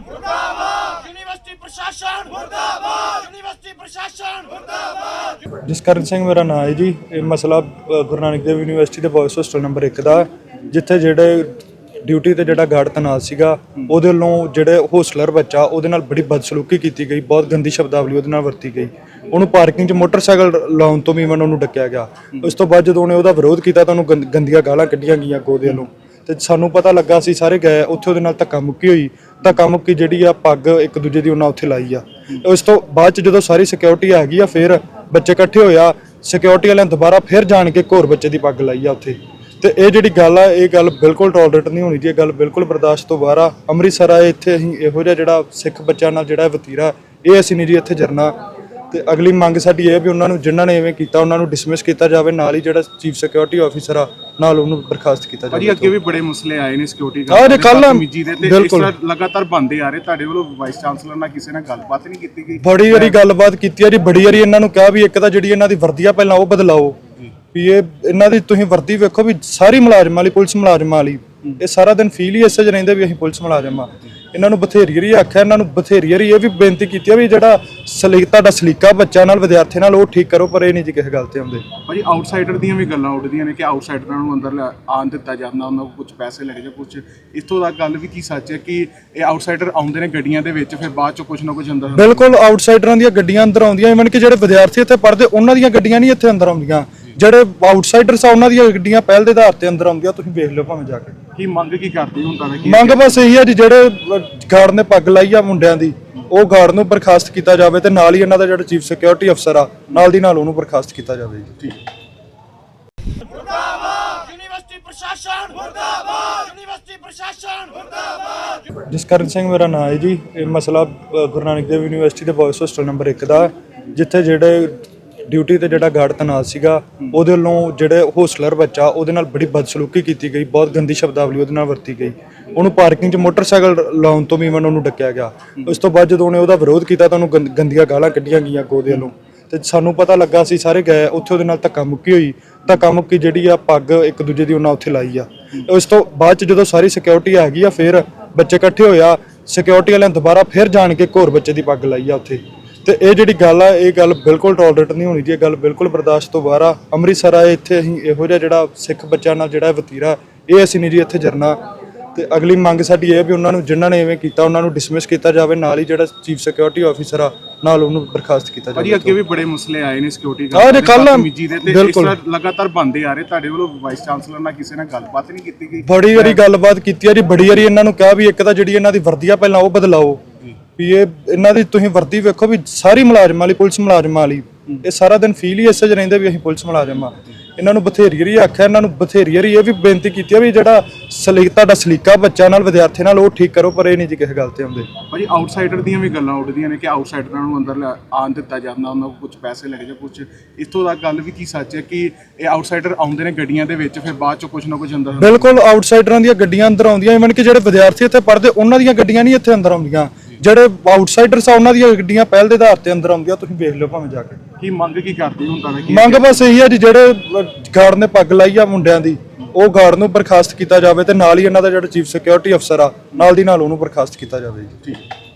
ਮੁਰਦਾਬਾਦ! ਯੂਨੀਵਰਸਿਟੀ ਪ੍ਰਸ਼ਾਸਨ! ਮੁਰਦਾਬਾਦ! ਯੂਨੀਵਰਸਿਟੀ ਪ੍ਰਸ਼ਾਸਨ! ਮੁਰਦਾਬਾਦ! ਜਸਕਰਨ ਸਿੰਘ, ਮੇਰਾ ਨਾਮ ਹੈ ਜੀ। ਇਹ ਮਸਲਾ ਗੁਰੂ ਨਾਨਕ ਦੇਵ ਯੂਨੀਵਰਸਿਟੀ ਦੇ ਬॉयਜ਼ ਹੋਸਟਲ ਨੰਬਰ 1 ਦਾ। ਜਿੱਥੇ ਜਿਹੜੇ ਡਿਊਟੀ ਤੇ ਜਿਹੜਾ ਗਾਰਡ ਤੈਨਾਤ ਸੀਗਾ, ਉਹਦੇ ਵੱਲੋਂ ਜਿਹੜੇ ਹੋਸਟਲਰ ਬੱਚਾ, ਉਹਦੇ ਨਾਲ ਬੜੀ ਬਦਸਲੂਕੀ ਕੀਤੀ ਗਈ। ਬਹੁਤ ਗੰਦੀ ਸ਼ਬਦਾਵਲੀ ਉਹਦੇ ਨਾਲ ਵਰਤੀ ਗਈ। ਉਹਨੂੰ ਪਾਰਕਿੰਗ 'ਚ ਮੋਟਰਸਾਈਕਲ ਲਾਉਣ ਤੋਂ ਵੀ ਮਨ ਉਹਨੂੰ ਡੱਕਿਆ ਗਿਆ। ਉਸ ਤੋਂ ਬਾਅਦ ਜਦੋਂ ਉਹਨੇ ਉਹਦਾ ਵਿਰੋਧ ਕੀਤਾ ਤਾਂ ਉਹਨੂੰ ਗੰਦ- ਗੰਦੀਆਂ ਗਾਲਾਂ ਕੱਢੀਆਂ ਗਈਆਂ ਗੋਦੇ ਵੱਲੋਂ। ਤੇ ਸਾਨੂੰ ਪਤਾ ਲੱਗਾ ਸੀ, ਸਾਰੇ ਗਏ, ਉੱਥੇ ਉਹਦੇ ਨਾਲ ਧੱਕਾ ਮੁੱਕੀ ਹੋਈ। ਧੱਕਾ ਮੁੱਕੀ ਜਿਹੜੀ ਆ ਪੱਗ ਇੱਕ ਦੂਜੇ ਦੀ ਉਹਨਾਂ ਉੱਥੇ ਲਾਈ ਆ। ਉਸ ਤੋਂ ਬਾਅਦ ਚ ਜਦੋਂ ਸਾਰੀ ਸਿਕਿਉਰਿਟੀ ਆ ਗਈ ਆ, ਫਿਰ ਬੱਚੇ ਇਕੱਠੇ ਹੋਇਆ ਸਿਕਿਉਰਿਟੀ ਵਾਲਿਆਂ ਦੁਬਾਰਾ ਫਿਰ ਜਾਣ ਕੇ ਇੱਕ ਹੋਰ ਬੱਚੇ ਦੀ ਪੱਗ ਲਾਈ ਆ ਉੱਥੇ। ਤੇ ਇਹ ਜਿਹੜੀ ਗੱਲ ਆ, ਇਹ ਗੱਲ ਬਿਲਕੁਲ ਟੋਲਰੇਟ ਨਹੀਂ ਹੋਣੀ ਜੀ, ਇਹ ਗੱਲ ਬਿਲਕੁਲ ਬਰਦਾਸ਼ਤ ਤੋਂ ਬਾਹਰ ਆ। ਅੰਮ੍ਰਿਤਸਰ ਆਏ, ਇੱਥੇ ਅਸੀਂ ਇਹੋ ਜਿਹਾ ਜਿਹੜਾ ਸਿੱਖ ਬੱਚਿਆਂ ਨਾਲ ਜਿਹੜਾ ਵਤੀਰਾ, ਇਹ ਅਸੀਂ ਨਹੀਂ ਜੀ ਇੱਥੇ ਜਰਨਾ। ਤੇ ਅਗਲੀ ਮੰਗ ਸਾਡੀ ਇਹ ਹੈ ਵੀ ਉਹਨਾਂ ਨੂੰ ਜਿਨ੍ਹਾਂ ਨੇ ਐਵੇਂ ਕੀਤਾ ਉਹਨਾਂ ਨੂੰ ਡਿਸਮਿਸ ਕੀਤਾ ਜਾਵੇ ਨਾਲ ਹੀ ਜਿਹੜਾ ਚੀਫ ਸਿਕਿਉਰਿਟੀ ਆਫੀਸਰ ਆ ਨਾਲ ਉਹਨੂੰ ਬਰਖਾਸਤ ਕੀਤਾ ਭਾਜੀ ਜਾਵੇ ਅੱਗੇ ਵੀ ਬੜੇ ਮਸਲੇ ਆਏ ਨੇ ਸਿਕਿਉਰਿਟੀ ਆਹ ਜੇ ਕੱਲ੍ਹ- ਦੇ ਤੇ ਇਸ। ਤਰ੍ਹਾਂ ਲਗਾਤਾਰ ਬੰਦੇ ਆ ਰਹੇ ਤੁਹਾਡੇ ਵੱਲੋਂ ਵਾਈਸ ਚਾਂਸਲਰ ਨਾਲ ਕਿਸੇ ਨਾਲ ਗੱਲਬਾਤ ਨਹੀਂ ਕੀਤੀ ਗਈ? ਬੜੀ ਵਾਰੀ ਗੱਲਬਾਤ ਕੀਤੀ ਆ ਜੀ ਬੜੀ ਵਾਰੀ ਇਹਨਾਂ ਨੂੰ ਕਿਹਾ ਵੀ ਇੱਕ ਤਾਂ ਜਿਹੜੀ ਇਹਨਾਂ ਦੀ ਵਰਦੀ ਆ ਪਹਿਲਾਂ ਉਹ ਬਦਲਾਓ। ਵੀ ਇਹ ਇਹਨਾਂ ਦੀ ਤੁਸੀਂ ਵਰਦੀ ਵੇਖੋ ਵੀ ਸਾਰੀ ਮੁਲਾਜ਼ਮਾਂ ਵਾਲੀ ਪੁਲਿਸ ਮੁਲਾਜ਼ਮਾਂ ਵਾਲੀ ਇਹ ਸਾਰਾ ਦਿਨ ਫੀਲ ਹੀ ਇਸੇ 'ਚ ਰਹਿੰਦੇ ਵੀ ਅਸੀਂ ਪੁਲਿਸ ਮੁਲਾਜ਼ਮ ਆ। ਇਹਨਾਂ ਨੂੰ ਬਥੇਰੀ ਵਾਰੀ ਆਖਿਆ ਇਹਨਾਂ ਨੂੰ ਬਥੇਰੀ ਵਾਰੀ ਇਹ ਵੀ ਬੇਨਤੀ ਕੀਤੀ ਆ ਵੀ ਜਿਹੜਾ ਸਲੀਕ ਤੁਹਾਡਾ ਸਲੀਕਾ ਬੱਚਾ ਨਾਲ ਵਿਦਿਆਰਥੀ ਨਾਲ ਉਹ ਠੀਕ ਕਰੋ ਪਰ ਇਹ ਨਹੀਂ ਜੀ ਕਿਸੇ ਗੱਲ ਤੇ ਆਉਂਦੇ। ਭਾਜੀ ਆਊਟਸਾਈਡਰ ਦੀਆਂ ਵੀ ਗੱਲਾਂ ਉੱਡਦੀਆਂ ਨੇ ਕਿ ਆਊਟਸਾਈਡਰਾਂ ਨੂੰ ਅੰਦਰ ਲੈ- ਆਉਣ ਦਿੱਤਾ ਜਾਂਦਾ ਉਹਨਾਂ ਕੋਲ ਕੁਝ ਪੈਸੇ ਲੱਗੇ ਜਾਂ ਕੁਝ ਇਥੋਂ ਤੱਕ ਗੱਲ ਵੀ ਕੀ ਸੱਚ ਹੈ ਕਿ ਇਹ ਆਊਟਸਾਈਡਰ ਆਉਂਦੇ ਨੇ ਗੱਡੀਆਂ ਦੇ ਵਿੱਚ ਫਿਰ ਬਾਅਦ ਚ ਕੁਝ ਨਾ ਕੁਝ ਅੰਦਰ ਬਿਲਕੁਲ ਆਊਟਸਾਈਡਰਾਂ ਦੀਆਂ ਗੱਡੀਆਂ ਅੰਦਰ ਆਉਂਦੀਆਂ ਇਵਨ ਕਿ ਜਿਹੜੇ ਵਿਦਿਆਰਥੀ ਇੱਥੇ ਪੜ੍ਹਦੇ ਉਹਨਾਂ ਦੀਆਂ ਗੱਡੀਆਂ ਨਹੀਂ ਇੱਥੇ ਅੰਦਰ ਆਉਂਦੀਆਂ। ਜਿਹੜੇ ਆਊਟਸਾਈਡਰਸ ਆ ਉਹਨਾਂ ਦੀਆਂ ਗੱਡੀਆਂ ਪਹਿਲ ਦੇ ਆਧਾਰ ਤੇ ਅੰਦਰ ਆਉਂਦੀਆਂ ਤੁਸੀਂ ਵੇਖ ਲਿਓ ਭਾਵੇਂ ਜਾ ਕੇ। ਕੀ ਮੰਗ ਕੀ ਕਰਦੇ ਹੁੰਦਾ ਨੇ ਕੀ ਮੰਗ ਬਸ ਇਹੀ ਆ ਜੀ ਜਿਹੜੇ ਗਾਰਡ ਨੇ ਪੱਗ ਲਾਈ ਆ ਮੁੰਡਿਆਂ ਦੀ ਉਹ ਗਾਰਡ ਨੂੰ ਬਰਖਾਸਤ ਕੀਤਾ ਜਾਵੇ ਤੇ ਨਾਲ ਹੀ ਇਹਨਾਂ ਦਾ ਜਿਹੜਾ ਚੀਫ ਸਿਕਿਉਰਿਟੀ ਅਫਸਰ ਆ ਨਾਲ ਦੀ ਨਾਲ ਉਹਨੂੰ ਬਰਖਾਸਤ ਕੀਤਾ ਜਾਵੇ ਜੀ। ਮੁਰਦਾਬਾਦ! ਯੂਨੀਵਰਸਿਟੀ ਪ੍ਰਸ਼ਾਸਨ! ਮੁਰਦਾਬਾਦ! ਯੂਨੀਵਰਸਿਟੀ ਪ੍ਰਸ਼ਾਸਨ! ਮੁਰਦਾਬਾਦ! ਜਸਕਰਨ ਸਿੰਘ ਮੇਰਾ ਨਾਮ ਹੈ ਜੀ ਇਹ ਮਸਲਾ ਅ, ਗੁਰੂ ਨਾਨਕ ਦੇਵ ਯੂਨੀਵਰਸਿਟੀ ਦੇ ਬॉयਜ਼ ਹੋਸਟਲ ਨੰਬਰ 1 ਦਾ ਜਿੱਥੇ ਜਿਹੜੇ ਡਿਊਟੀ ਤੇ ਜਿਹੜਾ ਗਾਰਡ ਤੈਨਾਤ ਸੀਗਾ, ਉਹਦੇ ਵੱਲੋਂ ਜਿਹੜੇ ਹੋਸਟਲਰ ਬੱਚਾ, ਉਹਦੇ ਨਾਲ ਬੜੀ ਬਦਸਲੂਕੀ ਕੀਤੀ ਗਈ, ਬਹੁਤ ਗੰਦੀ ਸ਼ਬਦਾਵਲੀ ਉਹਦੇ ਨਾਲ ਵਰਤੀ ਗਈ। ਉਹਨੂੰ ਪਾਰਕਿੰਗ 'ਚ ਮੋਟਰਸਾਈਕਲ ਲਾਉਣ ਤੋਂ ਵੀ ਮਨ ਉਹਨੂੰ ਡੱਕਿਆ ਗਿਆ। ਉਸ ਤੋਂ ਬਾਅਦ ਜਦੋਂ ਉਹਨੇ ਉਹਦਾ ਵਿਰੋਧ ਕੀਤਾ ਤਾਂ ਉਹਨੂੰ ਗੰਦ- ਗੰਦੀਆਂ ਗਾਲਾਂ ਕੱਢੀਆਂ ਗਈਆਂ ਗੋਦੇ ਵੱਲੋਂ। ਤੇ ਸਾਨੂੰ ਪਤਾ ਲੱਗਾ ਸੀ ਸਾਰੇ ਗਏ, ਉੱਥੇ ਉਹਦੇ ਨਾਲ ਧੱਕਾ ਮੁੱਕੀ ਹੋਈ। ਧੱਕਾ ਮੁੱਕੀ ਜਿਹੜੀ ਆ ਪੱਗ ਇੱਕ ਦੂਜੇ ਦੀ ਉਹਨਾਂ ਉੱਥੇ ਲਾਈ ਆ। ਉਸ ਤੋਂ ਬਾਅਦ ਚ ਜਦੋਂ ਸਾਰੀ ਸਿਕਿਉਰਿਟੀ ਆ ਗਈ ਆ, ਫਿਰ ਬੱਚੇ ਇਕੱਠੇ ਹੋਇਆ ਸਿਕਿਉਰਿਟੀ ਵਾਲਿਆਂ ਦੁਬਾਰਾ ਫਿਰ ਜਾਣ ਕੇ ਇੱਕ ਹੋਰ ਬੱਚੇ ਦੀ ਪੱਗ ਲਾਈ ਆ ਉੱਥੇ। ਤੇ ਇਹ ਜਿਹੜੀ ਗੱਲ ਆ ਇਹ ਗੱਲ ਬਿਲਕੁਲ ਟੋਲਰੇਟ ਨਹੀਂ ਹੋਣੀ ਜੀ ਇਹ ਗੱਲ ਬਿਲਕੁਲ ਬਰਦਾਸ਼ਤ ਤੋਂ ਬਾਹਰ ਆ। ਅੰਮ੍ਰਿਤਸਰ ਆਏ ਇੱਥੇ ਅਸੀਂ ਇਹੋ ਜਿਹਾ ਜਿਹੜਾ ਸਿੱਖ ਬੱਚਿਆਂ ਨਾਲ ਜਿਹੜਾ ਵਤੀਰਾ ਇਹ ਅਸੀਂ ਨਹੀਂ ਜੀ ਇੱਥੇ ਜਰਨਾ। ਤੇ ਅਗਲੀ ਮੰਗ ਸਾਡੀ ਇਹ ਹੈ ਵੀ ਉਹਨਾਂ ਨੂੰ ਜਿਨ੍ਹਾਂ ਨੇ ਐਵੇਂ ਕੀਤਾ ਉਹਨਾਂ ਨੂੰ ਡਿਸਮਿਸ ਕੀਤਾ ਜਾਵੇ ਨਾਲ ਹੀ ਜਿਹੜਾ ਚੀਫ ਸਿਕਿਉਰਿਟੀ ਆਫੀਸਰ ਆ ਨਾਲ ਉਹਨੂੰ ਬਰਖਾਸਤ ਕੀਤਾ ਭਾਜੀ ਜਾਵੇ ਅੱਗੇ ਵੀ ਬੜੇ ਮਸਲੇ ਆਏ ਨੇ ਸਿਕਿਉਰਿਟੀ ਆਹ ਜੇ ਕੱਲ੍ਹ- ਦੇ ਤੇ ਇਸ। ਤਰ੍ਹਾਂ ਲਗਾਤਾਰ ਬੰਦੇ ਆ ਰਹੇ ਤੁਹਾਡੇ ਵੱਲੋਂ ਵਾਈਸ ਚਾਂਸਲਰ ਨਾਲ ਕਿਸੇ ਨਾਲ ਗੱਲਬਾਤ ਨਹੀਂ ਕੀਤੀ ਗਈ? ਬੜੀ ਵਾਰੀ ਗੱਲਬਾਤ ਕੀਤੀ ਆ ਜੀ ਬੜੀ ਵਾਰੀ ਇਹਨਾਂ ਨੂੰ ਕਿਹਾ ਵੀ ਇੱਕ ਤਾਂ ਜਿਹੜੀ ਇਹਨਾਂ ਦੀ ਵਰਦੀ ਆ ਪਹਿਲਾਂ ਉਹ ਬਦਲਾਓ। ਵੀ ਇਹ ਇਹਨਾਂ ਦੀ ਤੁਸੀਂ ਵਰਦੀ ਵੇਖੋ ਵੀ ਸਾਰੀ ਮੁਲਾਜ਼ਮਾਂ ਵਾਲੀ ਪੁਲਿਸ ਮੁਲਾਜ਼ਮਾਂ ਵਾਲੀ। ਇਹ ਸਾਰਾ ਦਿਨ ਫੀਲ ਹੀ ਇਸੇ 'ਚ ਰਹਿੰਦੇ ਵੀ ਅਸੀਂ ਪੁਲਿਸ ਮੁਲਾਜ਼ਮ ਆ। ਇਹਨਾਂ ਨੂੰ ਬਥੇਰੀ ਵਾਰੀ ਆਖਿਆ ਇਹਨਾਂ ਨੂੰ ਬਥੇਰੀ ਵਾਰੀ ਇਹ ਵੀ ਬੇਨਤੀ ਕੀਤੀ ਆ ਵੀ ਜਿਹੜਾ ਸਲੀਕ ਤੁਹਾਡਾ ਸਲੀਕਾ ਬੱਚਾ ਨਾਲ ਵਿਦਿਆਰਥੀ ਨਾਲ ਉਹ ਠੀਕ ਕਰੋ ਪਰ ਇਹ ਨਹੀਂ ਜੀ ਕਿਸੇ ਗੱਲ ਤੇ ਆਉਂਦੇ। ਭਾਜੀ ਆਊਟਸਾਈਡਰ ਦੀਆਂ ਵੀ ਗੱਲਾਂ ਉੱਡਦੀਆਂ ਨੇ ਕਿ ਆਊਟਸਾਈਡਰਾਂ ਨੂੰ ਅੰਦਰ ਲੈ- ਆਉਣ ਦਿੱਤਾ ਜਾਂਦਾ ਉਹਨਾਂ ਕੋਲ ਕੁਝ ਪੈਸੇ ਲੱਗੇ ਜਾਂ ਕੁਝ ਇਥੋਂ ਤੱਕ ਗੱਲ ਵੀ ਕੀ ਸੱਚ ਹੈ ਕਿ ਇਹ ਆਊਟਸਾਈਡਰ ਆਉਂਦੇ ਨੇ ਗੱਡੀਆਂ ਦੇ ਵਿੱਚ ਫਿਰ ਬਾਅਦ ਚ ਕੁਝ ਨਾ ਕੁਝ ਅੰਦਰ ਬਿਲਕੁਲ ਆਊਟਸਾਈਡਰਾਂ ਦੀਆਂ ਗੱਡੀਆਂ ਅੰਦਰ ਆਉਂਦੀਆਂ ਇਵਨ ਕਿ ਜਿਹੜੇ ਵਿਦਿਆਰਥੀ ਇੱਥੇ ਪੜ੍ਹਦੇ ਉਹਨਾਂ ਦੀਆਂ ਗੱਡੀਆਂ ਨਹੀਂ ਇੱਥੇ ਅੰਦਰ ਆਉਂਦੀਆਂ। ਜਿਹੜੇ ਆਊਟਸਾਈਡਰਸ ਆ ਉਹਨਾਂ ਦੀਆਂ ਗੱਡੀਆਂ ਪਹਿਲ ਦੇ ਆਧਾਰ ਤੇ ਅੰਦਰ ਆਉਂਦੀਆਂ ਤੁਸੀਂ ਵੇਖ ਲਿਓ ਭਾਵੇਂ ਜਾ ਕੇ। ਕੀ ਮੰਗ ਕੀ ਕਰਦੇ ਹੁੰਦਾ ਨੇ ਕੀ ਮੰਗ ਬਸ ਇਹੀ ਆ ਜੀ ਜਿਹੜੇ ਗਾਰਡ ਨੇ ਪੱਗ ਲਾਈ ਆ ਮੁੰਡਿਆਂ ਦੀ ਉਹ ਗਾਰਡ ਨੂੰ ਬਰਖਾਸਤ ਕੀਤਾ ਜਾਵੇ ਤੇ ਨਾਲ ਹੀ ਇਹਨਾਂ ਦਾ ਜਿਹੜਾ ਚੀਫ ਸਿਕਿਉਰਿਟੀ ਅਫਸਰ ਆ ਨਾਲ ਦੀ ਨਾਲ ਉਹਨੂੰ ਬਰਖਾਸਤ ਕੀਤਾ ਜਾਵੇ ਜੀ। ਠੀਕ।